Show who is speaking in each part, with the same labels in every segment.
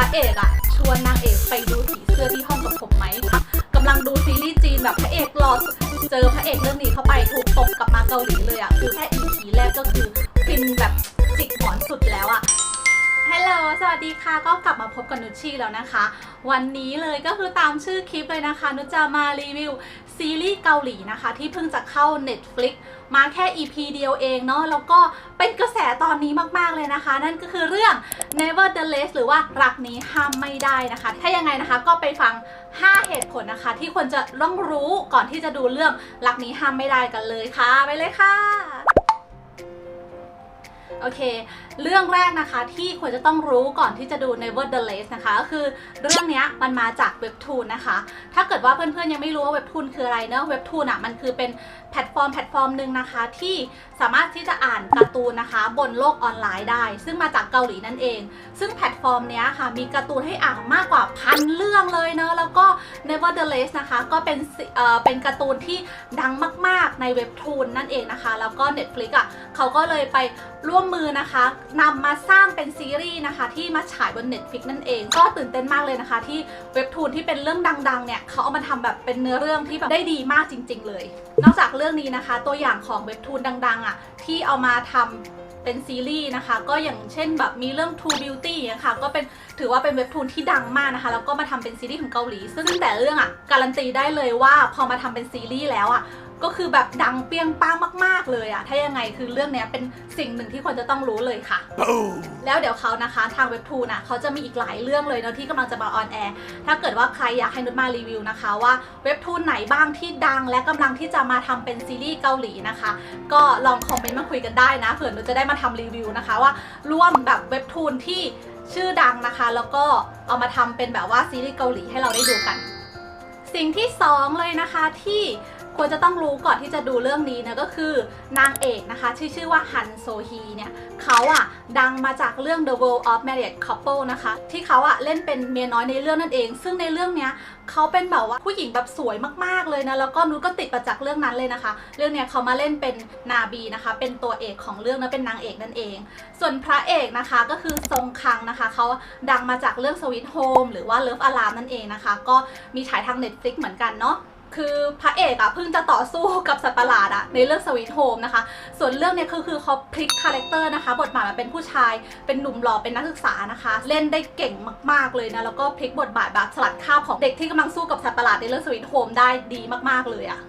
Speaker 1: ระเอกอะชวนนางเอกไปดูสีเสื้อที่ห้องกับผมไหมกำลังดูซีรีส์จีนแบบพระเอกรอเจอพระเอกเรื่องนี้เข้าไปถูกตกกลับมาเกาหลีเลยอะคือแค่ EP แรกก็คือฟินแบบจิกหมอนสุดแล้วอะฮัลโหล สวัสดีค่ะ ก็กลับมาพบกับนุชชี่แล้วนะคะ วันนี้เลยก็คือตามชื่อคลิปเลยนะคะ นุชจะมารีวิว ซีรีส์เกาหลีนะคะ ที่เพิ่งจะเข้า Netflix มาแค่ EP เดียวเองเนาะแล้วก็เป็นกระแสตอนนี้มากๆเลยนะคะ นั่นก็คือเรื่อง Nevertheless หรือว่ารักนี้ห้ามไม่ได้นะคะ ถ้ายังไงนะคะก็ไปฟัง 5 เหตุผลนะคะ ที่ควรจะต้องรู้ก่อนที่จะดูเรื่องรักนี้ห้ามไม่ได้กันเลยค่ะ ไปเลยค่ะ โอเค เรื่องแรกนะคะที่ควรจะต้องรู้ก่อนที่จะดู Nevertheless นะคะก็คือเรื่องนี้มันมาจากเว็บทูนนะคะ ถ้าเกิดว่าเพื่อนๆยังไม่รู้ว่าเว็บทูนคืออะไรเนอะเว็บทูนอะมันคือเป็นแพลตฟอร์มแพลตฟอร์มหนึ่งนะคะที่สามารถที่จะอ่านการ์ตูนนะคะ บนโลกออนไลน์ได้ ซึ่งมาจากเกาหลีนั่นเอง ซึ่งแพลตฟอร์มเนี้ยค่ะมีการ์ตูนให้อ่านมากกว่าพันเรื่องเลยเนอะแล้วก็ Nevertheless นะคะก็เป็นเอ่อเป็นการ์ตูนที่ดังมาก ๆ ในเว็บทูนนั่นเองนะคะ แล้วก็ Netflix อะเขาก็เลยไปร่วมมือนะคะนำมาสร้างเป็นซีรีส์นะคะ ที่มาฉายบน Netflix นั่นเอง ก็ตื่นเต้นมากเลยนะคะ ที่เว็บทูนที่เป็นเรื่องดัง ๆ เนี่ยเขาเอามาทำแบบเป็นเนื้อเรื่องที่แบบได้ดีมากจริง ๆ เลย นอกจากเรื่องนี้นะคะ ตัวอย่างของเว็บทูนดังๆอะที่เอามาทำเป็นซีรีส์นะคะ ก็อย่างเช่นแบบมีเรื่อง True Beauty นะค่ะก็เป็นถือว่าเป็นเว็บทูนที่ดังมากนะคะแล้วก็มาทำเป็นซีรีส์ของเกาหลี ซึ่งแต่เรื่องอะการันตีได้เลยว่าพอมาทำเป็นซีรีส์แล้วอะ ก็คือแบบดังเปรี้ยงป้างมาก ๆ เลยอะถ้ายังไงคือเรื่องเนี้ยเป็นสิ่งหนึ่งที่ควรจะต้องรู้เลยค่ะ แล้วเดี๋ยวเขานะคะทางเว็บทูน่ะเขาจะมีอีกหลายเรื่องเลยเนาะที่กำลังจะมาออนแอร์ ถ้าเกิดว่าใครอยากให้นุชมารีวิวนะคะ ว่าเว็บทูนไหนบ้างที่ดัง และกำลังที่จะมาทำเป็นซีรีส์เกาหลีนะคะ ก็ลองคอมเมนต์มาคุยกันได้นะเผื่อนุชจะได้มาทำรีวิวนะคะว่าร่วมแบบเว็บทูนที่ชื่อดังนะคะ แล้วก็เอามาทำเป็นแบบว่าซีรีส์เกาหลีให้เราได้ดูกัน สิ่งที่สองเลยนะคะที่ ควรจะต้องรู้ก่อนที่จะดูเรื่องนี้นะก็คือนางเอกนะคะที่ชื่อว่าฮันโซฮีเนี่ยเขาอะดังมาจากเรื่อง The World of Married Couple นะคะที่เขาอะเล่นเป็นเมียน้อยในเรื่องนั่นเอง ซึ่งในเรื่องเนี้ยเขาเป็นแบบว่าผู้หญิงแบบสวยมากๆเลยนะแล้วก็นุ้ก็ติดมาจากเรื่องนั้นเลยนะคะ เรื่องเนี้ยเขามาเล่นเป็นนาบีนะคะ เป็นตัวเอกของเรื่องนะเป็นนางเอกนั่นเอง ส่วนพระเอกนะคะก็คือซงคังนะคะเขาดังมาจากเรื่อง Sweet Home หรือว่า Love Alarm นั่นเองนะคะ ก็มีฉายทาง Netflix เหมือนกันเนาะ คือพระเอกอะเพิ่งจะต่อสู้กับสัตว์ประหลาดอะในเรื่องสวีทโฮมนะคะ ส่วนเรื่องเนี้ยคือคือเขาพลิกคาแรคเตอร์นะคะ บทบาทมาเป็นผู้ชาย เป็นหนุ่มหล่อเป็นนักศึกษานะคะ เล่นได้เก่งมากๆเลยนะแล้วก็พลิกบทบาทแบบสลัดคราบของเด็กที่กำลังสู้กับสัตว์ประหลาดในเรื่องสวีทโฮมได้ดีมากๆเลยอะ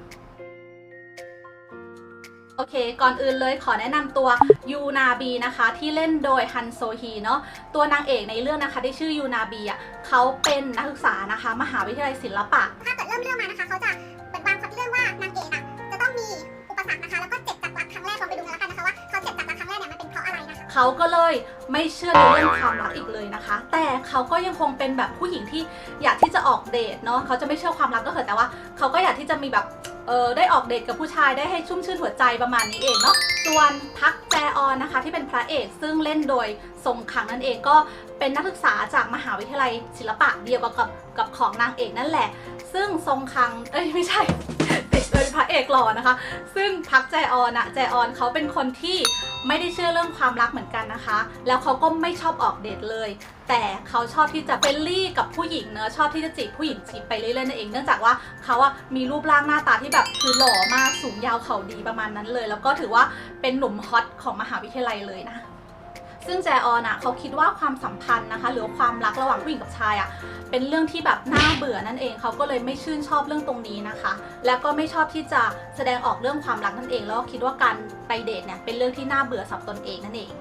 Speaker 1: โอเค ก่อนอื่นเลยขอแนะนำตัวยูนาบีนะคะที่เล่นโดยฮันโซฮีเนาะตัวนางเอกในเรื่องนะคะที่ชื่อยูนาบีอะเขาเป็นนักศึกษานะคะ มหาวิทยาลัยศิลปะ
Speaker 2: ถ้าเกิดเริ่มเรื่องมานะคะเขาจะเปิดวางพล็อตเรื่องว่านางเอกอะจะต้องมีอุปสรรคนะคะ แล้วก็เจ็บจากรักครั้งแรกลองไปดูกันแล้วกันนะคะว่าเขาเจ็บจากรักครั้งแรกเนี่ยมันเป็นเพราะอะไรนะคะ
Speaker 1: เขาก็เลยไม่เชื่อในเรื่องความรักอีกเลยนะคะ แต่เขาก็ยังคงเป็นแบบผู้หญิงที่อยากที่จะออกเดทเนาะเขาจะไม่เชื่อความรักก็เถอะแต่ว่า เขาก็อยากที่จะมีแบบ เออได้ออกเดทกับผู้ชายได้ให้ชุ่มชื่นหัวใจประมาณนี้เองเนาะส่วนพักแจออนนะคะ ที่เป็นพระเอกซึ่งเล่นโดยทรงคังนั่นเองก็เป็นนักศึกษาจากมหาวิทยาลัยศิลปะเดียวกับกับของนางเอกนั่นแหละ ซึ่งทรงคังเอ้ยไม่ใช่ เลยพระเอกหล่อนะคะ ซึ่งพักแจออนอะแจออนเขาเป็นคนที่ไม่ได้เชื่อเรื่องความรักเหมือนกันนะคะ แล้วเขาก็ไม่ชอบออกเดทเลย แต่เขาชอบที่จะเฟรนลี่กับผู้หญิงเนอะชอบที่จะจีบผู้หญิงจีบไปเรื่อยๆนั่นเอง เนื่องจากว่าเขาอะมีรูปร่างหน้าตาที่แบบคือหล่อมากสูงยาวเข่าดีประมาณนั้นเลย แล้วก็ถือว่าเป็นหนุ่มฮอตของมหาวิทยาลัยเลยนะ ซึ่งแจออนอะเขาคิดว่าความสัมพันธ์นะคะ หรือความรักระหว่างผู้หญิงกับชายอะเป็นเรื่องที่แบบน่าเบื่อนั่นเองเขาก็เลยไม่ชื่นชอบเรื่องตรงนี้นะคะ แล้วก็ไม่ชอบที่จะแสดงออกเรื่องความรักนั่นเอง แล้วก็คิดว่าการไปเดทเนี่ยเป็นเรื่องที่น่าเบื่อสำหรับตนเองนั่นเอง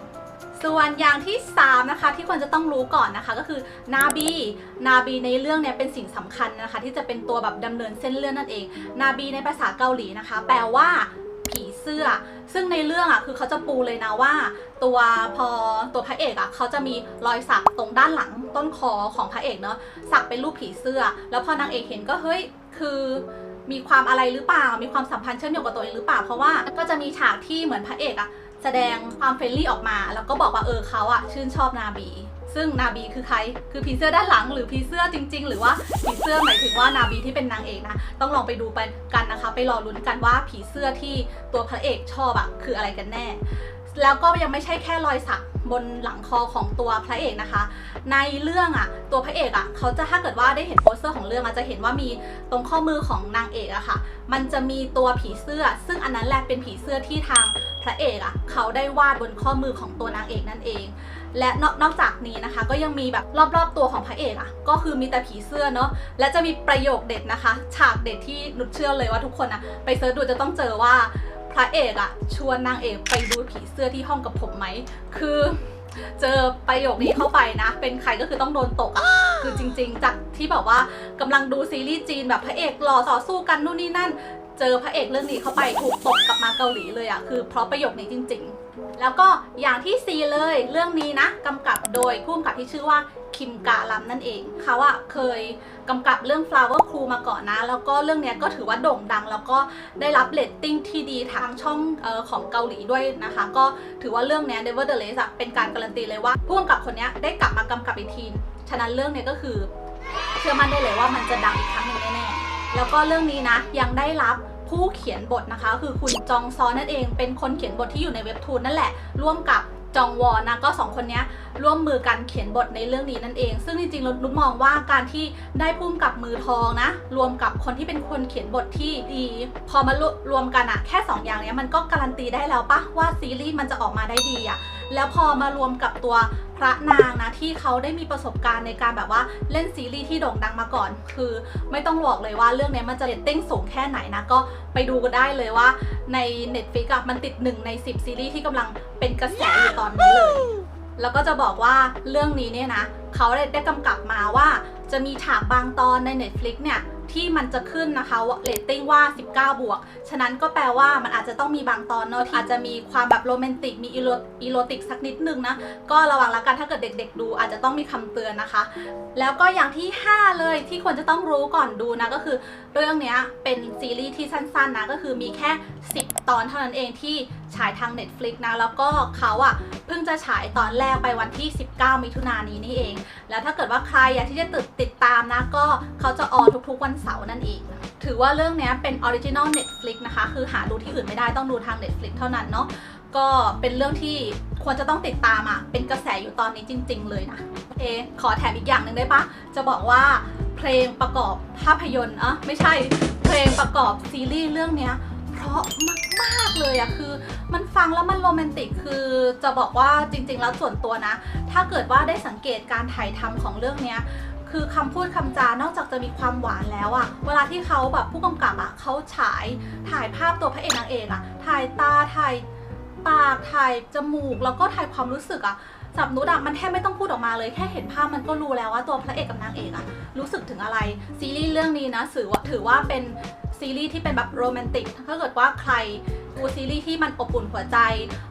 Speaker 1: ส่วนอย่างที่ 3 นะคะ ที่ควรจะต้องรู้ก่อนนะคะ ก็คือนาบีนาบีในเรื่องเนี่ยเป็นสิ่งสำคัญนะคะ ที่จะเป็นตัวแบบดำเนินเส้นเรื่องนั่นเอง นาบีในภาษาเกาหลีนะคะ แปลว่า สื้อ ซึ่งในเรื่องอะคือเขาจะปูเลยนะว่า ตัวพอตัวพระเอกอะเขาจะมีรอยสักตรงด้านหลังต้นคอของพระเอกเนาะสักเป็นรูปผีเสื้อ แล้วพอนางเอกเห็นก็เฮ้ยคือมีความอะไรหรือเปล่า มีความสัมพันธ์เชื่อมโยงกับตัวเองหรือเปล่า เพราะว่าก็จะมีฉากที่เหมือนพระเอกอะแสดงความเฟรนลี่ออกมา แล้วก็บอกว่าเออเขาอะชื่นชอบนาบี ซึ่งนาบีคือใคร คือผีเสื้อด้านหลังหรือผีเสื้อจริง ๆ หรือว่าผีเสื้อหมายถึงว่านาบีที่เป็นนางเอกนะ ต้องลองไปดูไปกันนะคะ ไปรอลุ้นกันว่าผีเสื้อที่ตัวพระเอกชอบอะคืออะไรกันแน่ แล้วก็ยังไม่ใช่แค่รอยสักบนหลังคอของตัวพระเอกนะคะ ในเรื่องอะตัวพระเอกอะเขาจะถ้าเกิดว่าได้เห็นโปสเตอร์ของเรื่องอะจะเห็นว่ามีตรงข้อมือของนางเอกอะค่ะ มันจะมีตัวผีเสื้อ ซึ่งอันนั้นแหละเป็นผีเสื้อที่ทางพระเอกอะเขาได้วาดบนข้อมือของตัวนางเอกนั่นเอง และนอกนอกจากนี้นะคะ ก็ยังมีแบบรอบๆตัวของพระเอกอะก็คือมีแต่ผีเสื้อเนาะและจะมีประโยคเด็ดนะคะ ฉากเด็ดที่นุชเชื่อเลยว่าทุกคนอะไปเซิร์ชดูจะต้องเจอว่าพระเอกอะชวนนางเอกไปดูผีเสื้อที่ห้องกับผมไหมคือเจอประโยคนี้เข้าไปนะ เป็นใครก็คือต้องโดนตกอะคือจริง ๆ จากที่แบบว่ากำลังดูซีรีส์จีนแบบพระเอกหล่อต่อสู้กันนู่นนี่นั่น เจอพระเอกเรื่องนี้เข้าไปถูกตกกลับมาเกาหลีเลยอะคือเพราะประโยคนี้จริง ๆ แล้วก็อย่างที่ซีเลยเรื่องนี้นะกำกับโดยผู้กำกับที่ชื่อว่าคิมกาลัมนั่นเองเขาอะเคยกำกับเรื่อง Flower Crew มาก่อนนะ แล้วก็เรื่องนี้ก็ถือว่าโด่งดัง แล้วก็ได้รับเรตติ้งที่ดีทางช่องออของเกาหลีด้วยนะคะ ก็ถือว่าเรื่องนี้ Nevertheless อะเป็นการการันตีเลยว่าผู้กำกับคนนี้ได้กลับมากำกับอีกที ฉะนั้นเรื่องนี้ก็คือเชื่อมั่นได้เลยว่ามันจะดังอีกครั้งหนึ่งแน่ แล้วก็เรื่องนี้นะ ยังได้รับผู้เขียนบทนะคะ คือคุณจองซอนนั่นเอง เป็นคนเขียนบทที่อยู่ในเว็บตูนนั่นแหละ ร่วมกับจองวอนนะก็สองคนนี้ร่วมมือกันเขียนบทในเรื่องนี้นั่นเอง ซึ่งจริงๆนุชมองว่าการที่ได้พุ่มกับมือทองนะ รวมกับคนที่เป็นคนเขียนบทที่ดีพอมารวมกันอะแค่สองอย่างนี้มันก็การันตีได้แล้วปะว่าซีรีส์มันจะออกมาได้ดีอะ แล้วพอมารวมกับตัวพระนางนะที่เขาได้มีประสบการณ์ในการแบบว่าเล่นซีรีส์ที่โด่งดังมาก่อน คือไม่ต้องบอกเลยว่าเรื่องนี้มันจะเรตติ้งสูงแค่ไหนนะ ก็ไปดูกันได้เลยว่าใน Netflix อะมันติด 1 ใน 10 ซีรีส์ที่กำลังเป็นกระแสอยู่ตอนนี้เลย แล้วก็จะบอกว่าเรื่องนี้เนี่ยนะเขาได้ได้กำกับมาว่าจะมีฉากบางตอนใน Netflix เนี่ย ที่มันจะขึ้นนะคะว่าเรตติ้งว่า 19 บวก ฉะนั้นก็แปลว่ามันอาจจะต้องมีบางตอนเนาะที่อาจจะมีความแบบโรแมนติก มีอีโรอีโรติกสักนิดนึงนะ ก็ระวังละกันถ้าเกิดเด็ก ๆ ดูอาจจะต้องมีคำเตือนนะคะ แล้วก็อย่างที่ 5 เลยที่ควรจะต้องรู้ก่อนดูนะก็คือ เรื่องเนี้ยเป็นซีรีส์ที่สั้นๆนะก็คือมีแค่ 10 ตอนเท่านั้นเองที่ฉายทาง Netflix นะ แล้วก็เขาอะเพิ่งจะฉายตอนแรกไปวันที่ 19 มิถุนายนนี้นี่เอง แล้วถ้าเกิดว่าใครอยากที่จะติดติดตามนะ ก็เขาจะออนทุกๆวันเสาร์นั่นเองถือว่าเรื่องนี้เป็นออริจินอล Netflix นะคะ คือหาดูที่อื่นไม่ได้ต้องดูทาง Netflix เท่านั้นเนาะก็เป็นเรื่องที่ควรจะต้องติดตามอะ่ะ เป็นกระแสอยู่ตอนนี้จริง ๆ เลยนะเอขอแถมอีกอย่างหนึ่งได้ปะจะบอกว่าเพลงประกอบภาพยนตร์อะไม่ใช่เพลงประกอบซีรีส์เรื่องเนี้ย ราะมากๆเลยอะคือ มันฟังแล้วมันโรแมนติกคือจะบอกว่าจริง ๆ แล้วส่วนตัวนะ ถ้าเกิดว่าได้สังเกตการถ่ายทำของเรื่องเนี้ยคือคำพูดคำจานอกจากจะมีความหวานแล้วอะเวลาที่เขาแบบผู้กำกับอะเขาฉายถ่ายภาพตัวพระเอกนางเอกอะถ่ายตาถ่ายปากถ่ายจมูก แล้วก็ถ่ายความรู้สึกอะสับนุชอะมันแทบไม่ต้องพูดออกมาเลยแค่เห็นภาพมันก็รู้แล้วว่าตัวพระเอกกับนางเอกอะรู้สึกถึงอะไร ซีรีส์เรื่องนี้นะถือว่าถือว่าเป็น ซีรีส์ที่เป็นแบบโรแมนติกถ้าเกิดว่าใครดูซีรีส์ที่มันอบอุ่นหัวใจ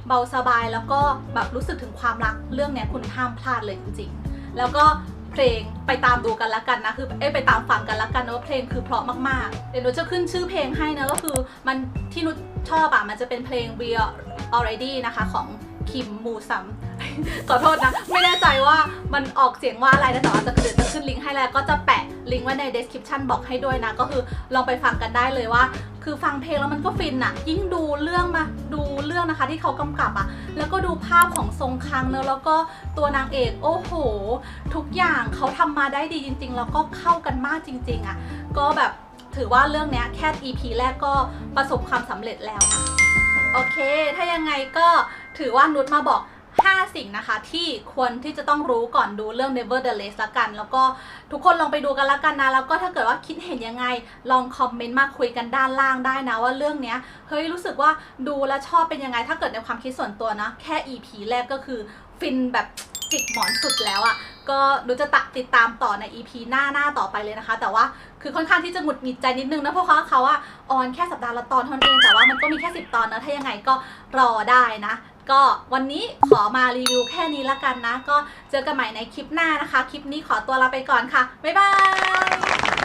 Speaker 1: เบาสบายแล้วก็แบบรู้สึกถึงความรักเรื่องเนี้ยคุณห้ามพลาดเลยจริง ๆ แล้วก็เพลงไปตามดูกันละกันนะคือเอ้ไปตามฟังกันละกันนะว่าเพลงคือเพราะมากๆเดี๋ยวหนูจะขึ้นชื่อเพลงให้นะก็คือมันที่นุชอบอะมันจะเป็นเพลง We Are Already นะคะของ คิมมูซัม ขอโทษนะ ไม่แน่ใจว่ามันออกเสียงว่าอะไรนะแต่ว่าจะเดี๋ยวจะขึ้นลิงก์ให้แล้วก็จะแปะลิงก์ไว้ใน description บอกให้ด้วยนะ ก็คือลองไปฟังกันได้เลยว่า คือฟังเพลงแล้วมันก็ฟินอะยิ่งดูเรื่องมาดูเรื่องนะคะที่เขากำกับอะแล้วก็ดูภาพของทรงคังเนอะแล้วก็ตัวนางเอกโอ้โห ทุกอย่างเขาทำมาได้ดีจริง ๆ แล้วก็เข้ากันมากจริง ๆอะก็แบบถือว่าเรื่องนี้แค่ EP แรกก็ประสบความสำเร็จแล้วนะโอเค ถ้ายังไงก็ ถือว่านุชมาบอก 5 สิ่งนะคะ ที่ควรที่จะต้องรู้ก่อนดูเรื่อง Nevertheless ละกัน แล้วก็ทุกคนลองไปดูกันละกันนะ แล้วก็ถ้าเกิดว่าคิดเห็นยังไง ลองคอมเมนต์มาคุยกันด้านล่างได้นะว่าเรื่องเนี้ยเฮ้ยรู้สึกว่าดูแล้วชอบเป็นยังไง ถ้าเกิดในความคิดส่วนตัวนะแค่ EP แรกก็คือฟินแบบจิกหมอนสุดแล้วอะ่ะ ก็ดูจะตักติดตามต่อใน EP หน้าหน้าต่อไปเลยนะคะ แต่ว่าคือค่อนข้างที่จะหงุดหงิดใจนิดนึงนะเพราะเขาเขาอะออนแค่สัปดาห์ละตอนเท่านั้นเองแต่ว่ามันก็มีแค่ 10 ตอนนะถ้ายังไงก็รอได้นะ ก็วันนี้ขอมารีวิวแค่นี้ละกันนะ ก็เจอกันใหม่ในคลิปหน้านะคะ คลิปนี้ขอตัวลาไปก่อนค่ะ บ๊ายบาย